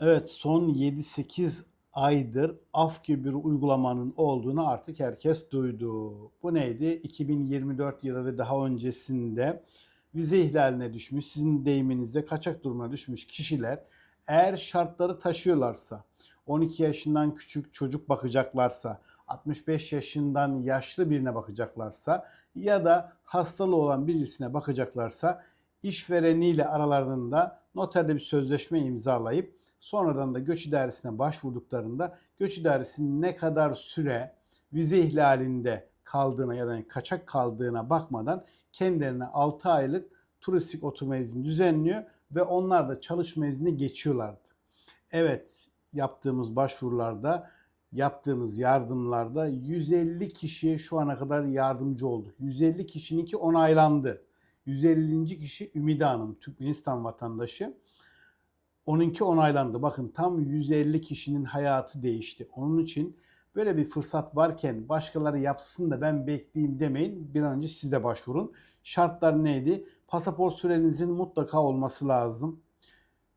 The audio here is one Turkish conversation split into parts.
Evet, son 7-8 aydır af gibi bir uygulamanın olduğunu artık herkes duydu. Bu neydi? 2024 yılı ve daha öncesinde vize ihlaline düşmüş, sizin deyiminizde kaçak durumuna düşmüş kişiler eğer şartları taşıyorlarsa, 12 yaşından küçük çocuk bakacaklarsa, 65 yaşından yaşlı birine bakacaklarsa ya da hastalığı olan birisine bakacaklarsa işvereniyle aralarında noterde bir sözleşme imzalayıp sonradan da göç idaresine başvurduklarında göç idaresinin ne kadar süre vize ihlalinde kaldığına ya da kaçak kaldığına bakmadan kendilerine 6 aylık turistik oturma izni düzenliyor ve onlar da çalışma izni geçiyorlardı. Evet yaptığımız başvurularda yaptığımız yardımlarda 150 kişiye şu ana kadar yardımcı olduk. 150 kişininki onaylandı. 150. kişi Ümide Hanım, Türkmenistan vatandaşı. Onunki onaylandı. Bakın tam 150 kişinin hayatı değişti. Onun için böyle bir fırsat varken başkaları yapsın da ben bekleyeyim demeyin. Bir an önce siz de başvurun. Şartlar neydi? Pasaport sürenizin mutlaka olması lazım.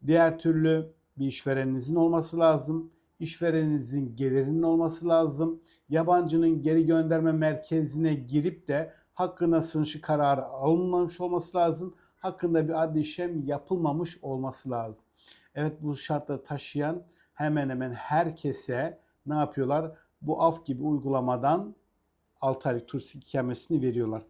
Diğer türlü bir işvereninizin olması lazım. İşvereninizin gelirinin olması lazım. Yabancının geri gönderme merkezine girip de hakkında sınışı kararı alınmamış olması lazım. Hakkında bir adli işlem yapılmamış olması lazım. Evet bu şartları taşıyan hemen hemen herkese ne yapıyorlar? Bu af gibi uygulamadan 6 aylık turistik ikamesini veriyorlar.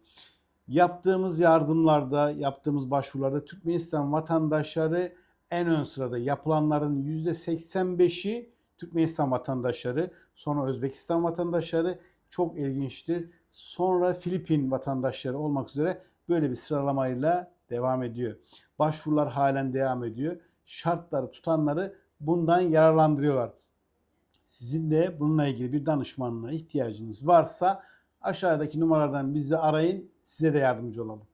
Yaptığımız yardımlarda, yaptığımız başvurularda Türkmenistan vatandaşları en ön sırada. Yapılanların %85'i Türkmenistan vatandaşları, sonra Özbekistan vatandaşları çok ilginçtir. Sonra Filipin vatandaşları olmak üzere böyle bir sıralamayla devam ediyor. Başvurular halen devam ediyor. Şartları tutanları bundan yararlandırıyorlar. Sizin de bununla ilgili bir danışmanlığa ihtiyacınız varsa aşağıdaki numaralardan bizi arayın. Size de yardımcı olalım.